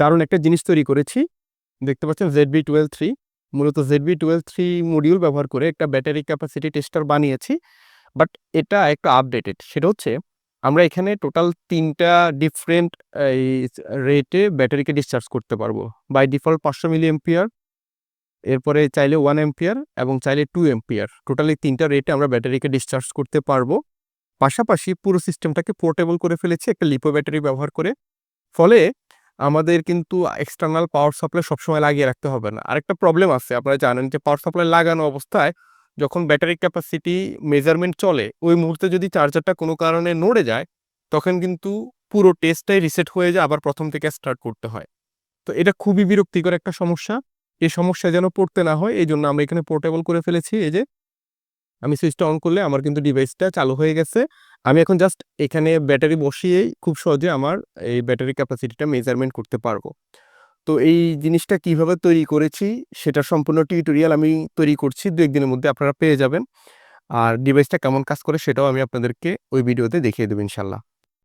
দারুণ একটা জিনিস তৈরি করেছি। দেখতে পাচ্ছেন জেড বি টুয়েলভ থ্রি মূলত Z B twelve three module ব্যবহার করে একটা ব্যাটারি ক্যাপাসিটি টেস্টার বানিয়েছি। বাট এটা একটা আপডেটেড সেটা হচ্ছে আমরা এখানে টোটাল তিনটা ডিফারেন্ট এই রেটে ব্যাটারিকে ডিসচার্জ করতে পারব। বাই ডিফল্ট পাঁচশো মিলি এম্পিয়ার এরপরে চাইলে ওয়ান এম্পিয়ার এবং চাইলে টু এম্পিয়ার টোটালি তিনটা রেটে আমরা ব্যাটারিকে ডিসচার্জ করতে পারব। পাশাপাশি পুরো সিস্টেমটাকে পোর্টেবল করে ফেলেছি, একটা লিপো ব্যাটারি ব্যবহার করে। ফলে আমাদের কিন্তু এক্সটার্নাল পাওয়ার সাপ্লাই সবসময় লাগিয়ে রাখতে হবে না। আরেকটা প্রবলেম আছে, আপনারা জানেন যে পাওয়ার সাপ্লাই লাগানো অবস্থায় যখন ব্যাটারি ক্যাপাসিটি মেজারমেন্ট চলে, ওই মুহূর্তে যদি চার্জারটা কোনো কারণে নড়ে যায়, তখন কিন্তু পুরো টেস্টটাই রিসেট হয়ে যায়, আবার প্রথম থেকে স্টার্ট করতে হয়। তো এটা খুবই বিরক্তিকর একটা সমস্যা। এই সমস্যা যেন পড়তে না হয়, এই জন্য আমরা এখানে পোর্টেবল করে ফেলেছি। এই যে, আমি সুইচটা অন করলে আমার কিন্তু ডিভাইসটা চালু হয়ে গেছে। আমি এখন জাস্ট এখানে ব্যাটারি বসিয়েই খুব সহজে আমার এই ব্যাটারি ক্যাপাসিটিটা মেজারমেন্ট করতে পারব। তো এই জিনিসটা কীভাবে তৈরি করেছি সেটা সম্পূর্ণ টিউটোরিয়াল আমি তৈরি করছি দু একদিনের মধ্যে আপনারা পেয়ে যাবেন। আর ডিভাইসটা কেমন কাজ করে সেটাও আমি আপনাদেরকে ওই ভিডিওতে দেখিয়ে দেবো ইনশাল্লাহ।